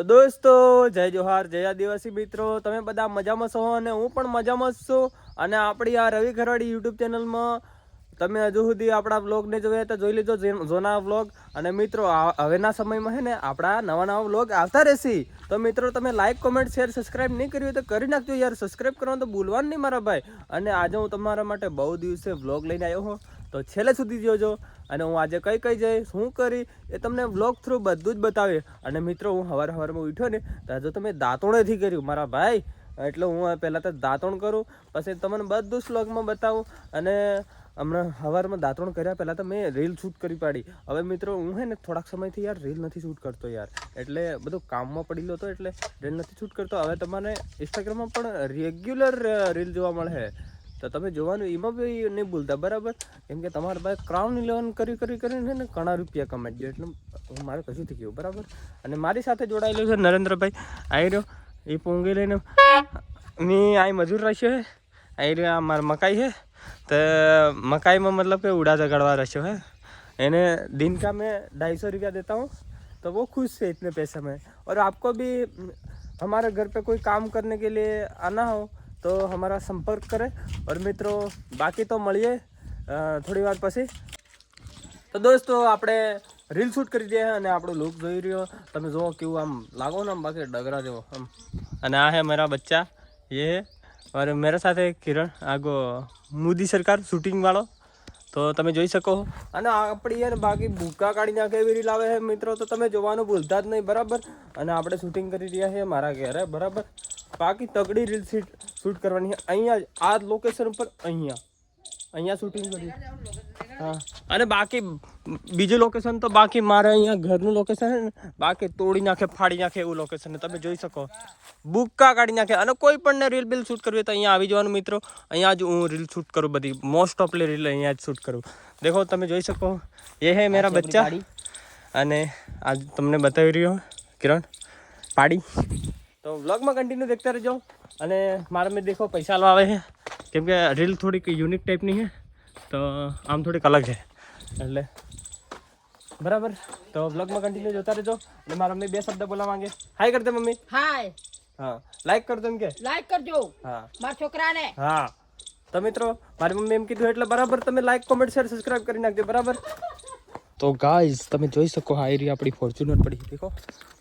તો દોસ્તો, જય જોહાર, જય આદિવાસી મિત્રો. તમે બધા મજામાં છો અને હું પણ મજામાં છું. અને આપણી આ રવિ ખરવાડી યુટ્યુબ ચેનલમાં તમે હજુ સુધી આપણા વ્લોગને જોયા તો જોઈ લીધો જૂના વ્લોગ. અને મિત્રો હવેના સમયમાં છે ને આપણા નવા નવા વ્લોગ આવતા રહેશે. તો મિત્રો, તમે લાઈક કોમેન્ટ શેર સબસ્ક્રાઈબ નહીં કર્યું તો કરી નાખજો યાર. સબસ્ક્રાઈબ કરવાનું તો ભૂલવાનું નહીં મારા ભાઈ. અને આજે હું તમારા માટે બહુ દિવસે વ્લોગ લઈને આવ્યો હું તો છેલ્લે સુધી જોજો. અને હું આજે કઈ કઈ જઈશ શું કરી, એ તમને વ્લોગ થ્રુ બધું જ બતાવે અને મિત્રો, હું હવાર હવારમાં ઉઠ્યો ને, તો આજે તમે દાંતોણેથી કર્યું. મારા ભાઈ, એટલે હું પહેલાં તો દાંતણ કરું, પછી તમને બધું સ્લોગમાં બતાવું. અને હમણાં હવારમાં દાંતણ કર્યા પહેલાં તો મેં રીલ શૂટ કરી પાડી. હવે મિત્રો, હું હે ને થોડાક સમયથી યાર રીલ નથી શૂટ કરતો યાર. એટલે બધું કામમાં પડેલો હતો એટલે રીલ નથી શૂટ કરતો. હવે તમારે ઇન્સ્ટાગ્રામમાં પણ રેગ્યુલર રીલ જોવા મળે. તો તમે જોવાનું એમાં બી નહીં ભૂલતા બરાબર કેમ કે તમારા પાસે ક્રાઉન ઇલેવન કરી કરી કરીને ને ઘણા રૂપિયા કમાઈ ગયો એટલે હું મારે કશું થઈ ગયું બરાબર અને મારી સાથે જોડાયેલો છે નરેન્દ્રભાઈ આવી રહ્યો એ પોંગી લઈને મેં અહીં મજૂર રાખ્યો હે આવી રહ્યો આ મારા મકાઈ છે તો મકાઈ में मतलब कि उड़ा झगड़वा रखो है इन्हें दिन का मैं ढाई सौ रुपया देता हूँ तो वो खुश है इतने पैसे में और आपको भी हमारे घर पे कोई काम करने के लिए आना हो तो हमारा संपर्क करें और મિત્રો બાકી તો મળીએ અ, થોડી વાર પછી તો દોસ્તો આપણે રીલ શૂટ કરી દઈએ અને આપણો લુક જોઈ રહ્યો તમે જુઓ કેવું આમ લાગો ને આમ બાકી ડગરા જેવો આમ અને આ હે મારા બચ્ચા ये है और मेरे साथ है કિરણ આગો મોદી સરકાર શૂટિંગ વાળો તો તમે જોઈ શકો અને આપણી એને બાકી ભૂકા કાઢી નાખે એવી રીલ આવે છે મિત્રો, તો તમે જોવાનું ભૂલતા જ નહીં, બરાબર? અને આપણે શૂટિંગ કરી રહ્યા છીએ મારા ઘરે, બરાબર? બાકી તગડી રીલ શૂટ કરવાની છે. અહીંયા આ લોકેશન ઉપર, અહીંયા. અહીંયા શૂટિંગ કરી અને બાકી બીજું લોકેશન તો બાકી મારે અહીંયા ઘરનું લોકેશન છે ને બાકી તોડી નાખે ફાડી નાખે એવું લોકેશન તમે જોઈ શકો. બુક્કા કાઢી નાખે. અને કોઈ પણ રીલ બિલ શૂટ કરવી હોય તો અહીંયા આવી જવાનું મિત્રો. અહીંયા જ હું રીલ શૂટ કરું બધી. મોસ્ટ ઓફલી રીલ અહીંયા જ શૂટ કરું. દેખો તમે જોઈ શકો. એ હે મેરા બચ્ચા. અને આજ તમને બતાવી રહ્યો કિરણ. પાડી. તો વ્લોગમાં કન્ટિન્યુ દેખતા રહેજો. અને મારા મેં દેખો પૈસા લો આવે છે. કેમ કે રીલ થોડીક યુનિક ટાઈપની છે. તો આમ થોડીક અલગ છે. એટલે બરાબર. તો વ્લોગમાં કન્ટિન્યુ જોતા રહેજો અને મારા મમ્મી બે શબ્દ બોલવા માંગે. હાય કરતે મમ્મી. હાય હા. લાઈક કરજો એમ કે. લાઈક કરજો. હા. મારા છોકરાને. હા. તો મિત્રો મારી મમ્મી એમ કીધું એટલે બરાબર તમે લાઈક કોમેન્ટ શેર સબસ્ક્રાઇબ કરી નાખજો. બરાબર? તો ગાઈઝ તમે જોઈ શકો આ એરિયા આપણી ફોર્ચ્યુનર પડી. દેખો.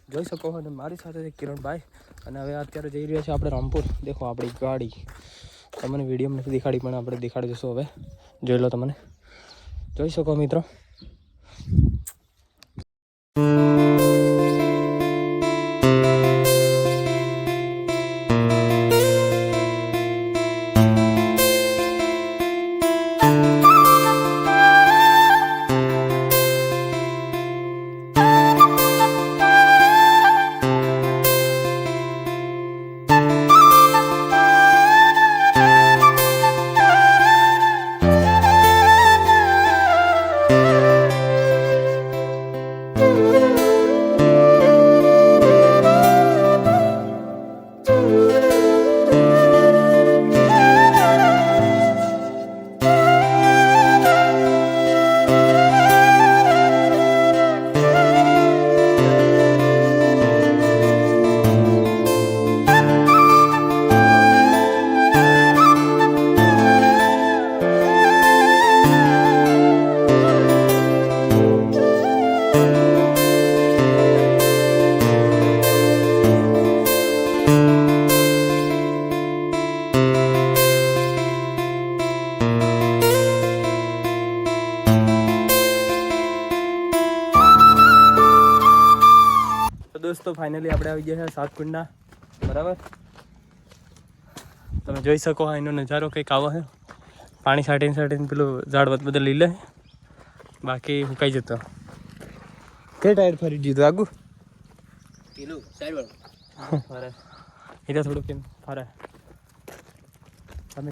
જોઈ શકો અને મારી સાથે છે કિરણભાઈ. અને હવે અત્યારે જઈ રહ્યા છે આપણે રામપુર. દેખો આપણી ગાડી. તમને વીડિયો નથી દેખાડી પણ આપણે દેખાડી દઈશું હવે. જોઈ લો તમને. જોઈ શકો મિત્રો? તો દોસ્તો ફાઇનલી આપણે આવી ગયા છે સાતકુંડના. બરાબર? તમે જોઈ શકો હા એનો નજારો કંઈક આવો છે. પાણી સાટીને સાટીને પેલું ઝાડ બધું લીલે. બાકી હુકાઈ જતો. કે ટાયર ફરી દીધું આગુ? પેલું સાઈડ ફરે એ તો થોડુંક એમ ફરે. તમે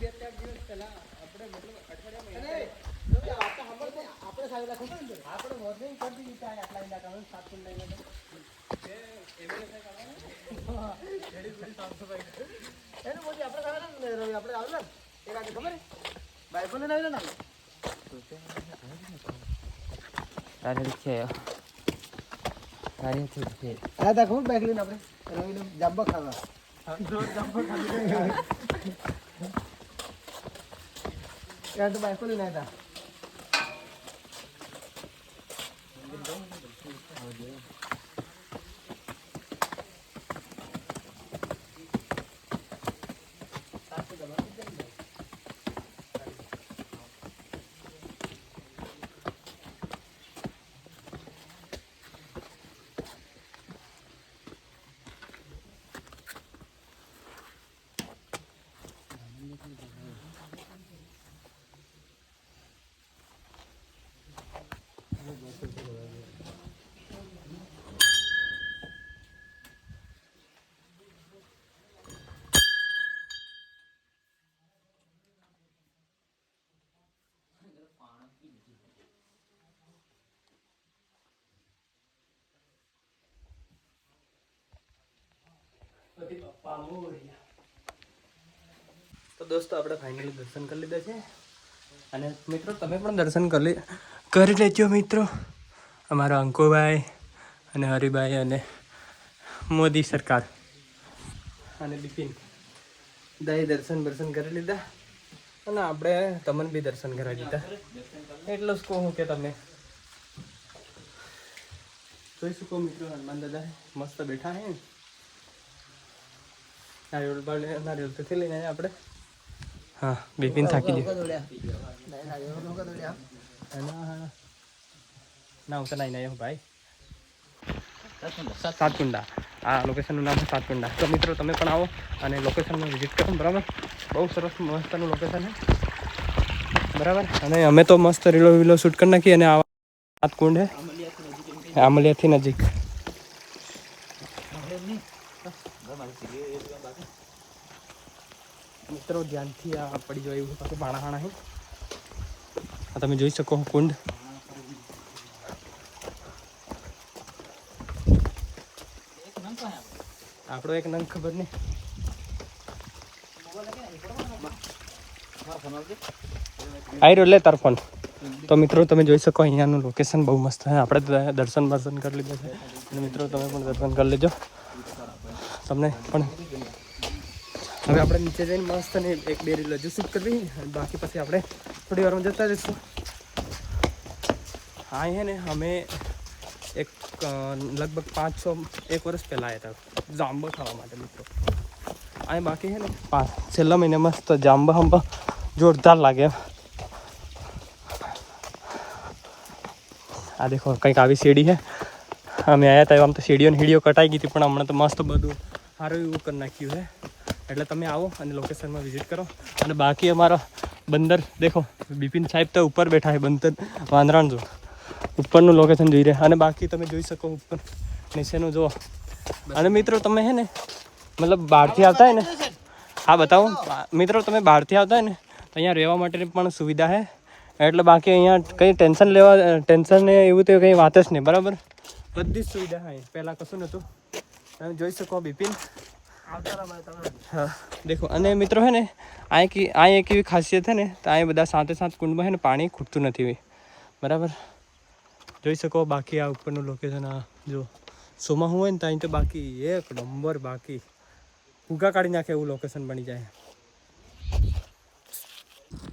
છે તારે છે છે આ તા ખબર બાઈક લઈને આપણે રવિને જાંબા ખાવા. બાઈકો લઈને આવ્યા 지금 너무 힘들어. 아, 네. દોસ્તો, આપણે ફાઇનલી દર્શન કરી લીધા છે. અને મિત્રો, તમે પણ દર્શન કરી કરી લેજો મિત્રો. અમારા અંકુભાઈ અને હરિભાઈ અને મોદી સરકાર. અને બિપિન. દહી દર્શન દર્શન કરી લીધા. અને આપણે તમને બી દર્શન કરાવી દીધા. એટલું જ કહું કે તમે. જોઈ શકો મિત્રો, હનુમાન દાદા મસ્ત બેઠા હે. નારિયેળ નારિયેળ તો લઈને આપણે. હા બિપિન થાકી ગયો ના ઉતર નાઈ આવ્યો ભાઈ. સાતકુંડા. આ લોકેશનનું નામ છે સાતકુંડા. તો મિત્રો, તમે પણ આવો અને લોકેશનમાં વિઝિટ કરો, બરાબર? બહુ સરસ મસ્તનું લોકેશન છે. બરાબર? અને અમે તો મસ્ત રીલો વિલો શૂટ કરી નાખીએ અને આ સાતકુંડ છે. આમલિયાથી નજીક. મિત્રો, ધ્યાનથી આ પડી જાય એવું પાછું પાણા હાણા આ તમે જોઈ શકો કુંડ. આપણો એક નંગ ખબર આવી રહ્યો લે તાર ફોન. તો મિત્રો, તમે જોઈ શકો અહીંયાનું લોકેશન બહુ મસ્ત છે. આપણે દર્શન દર્શન કરી લીધા છે. અને મિત્રો, તમે પણ દર્શન કરી લેજો. તમને પણ હવે આપણે નીચે જઈને મસ્ત ને એક બે રીલ હજુ શૂટ કરવી અને બાકી પછી આપણે થોડી વારમાં જતા રહીશું હા છે ને અમે એક લગભગ પાંચ, છ, એક વર્ષ પહેલાં આવ્યા હતા જાંબો ખાવા માટે, મિત્રો. અહીં બાકી છે ને પાંચ છેલ્લા મહિને મસ્ત જાંબા હંબા જોરદાર લાગે. આ દેખો, કંઈક આવી સીડી છે. અમે આવ્યા હતા આમ તો સીડીઓ હીડીઓ કટાઈ ગઈ હતી, પણ હમણાં તો મસ્ત બધું સારું એવું કરી નાખ્યું છે. એટલે તમે આવો અને લોકેશનમાં વિઝિટ કરો. અને બાકી અમારા બંદર, દેખો, બિપિન સાહેબ તો ઉપર બેઠા છે, બંદર વાંદરાણ જો. ઉપરનું લોકેશન જોઈ રહ્યા. અને બાકી તમે જોઈ શકો ઉપર, નીચેનું જુઓ. અને મિત્રો, તમે હે ને, મતલબ બહારથી આવતા હોય ને, હા, બતાવો. મિત્રો, તમે બહારથી આવતા હોય ને, તો અહીંયા રહેવા માટેની પણ સુવિધા છે એટલે બાકી અહીંયા કંઈ ટેન્શન લેવા, ટેન્શન ને એવું તો કંઈ વાત જ નહીં, બરાબર? બધી જ સુવિધા છે પહેલાં કશું નહોતું. તમે જોઈ શકો બિપિન. હા દેખો, અને મિત્રો હે ને, આ એક આ એક એવી ખાસિયત છે ને, તો આ બધા સાતે સાત કુંડમાં છે ને પાણી ખૂટતું નથી બરાબર? જોઈ શકો બાકી આ ઉપરનું લોકેશન આ જો સોમાં હોય ને, ત્યાં તો બાકી એક નંબર બાકી. ઉગા કાઢી નાખે એવું લોકેશન બની જાય.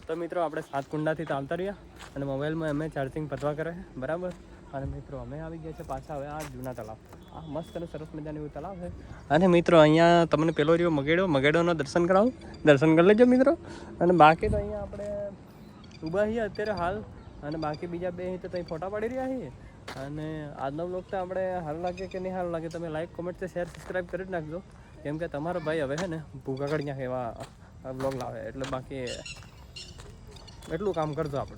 તો મિત્રો, આપણે સાત કુંડાથી ચાલતા રહ્યા અને મોબાઈલમાં અમે ચાર્જિંગ પતવા કરે બરાબર? અને મિત્રો, અમે આવી ગયા છે પાછા હવે આ જૂના તળાવ. આ મસ્ત અને સરસ મજાનું એવું તળાવ છે. અને મિત્રો, અહીંયા તમને પેલો રહ્યો મગેડો. મગેડોનો દર્શન કરાવો. દર્શન કરી લેજો મિત્રો. અને બાકી તો અહીંયા આપણે ઊભા છીએ અત્યારે હાલ. અને બાકી બીજા બે તો ત્યાં ફોટા પાડી રહ્યા છીએ. અને આજનો બ્લોગ તો આપણે સારું લાગે કે નહીં સારું લાગે, તમે લાઈક કોમેન્ટ શેર સબસ્ક્રાઈબ કરી નાખજો. કેમ કે તમારો ભાઈ હવે છે ને ભૂકા કડિયા એવા બ્લોગ લાવે. એટલે બાકી એટલું કામ કરજો આપણું.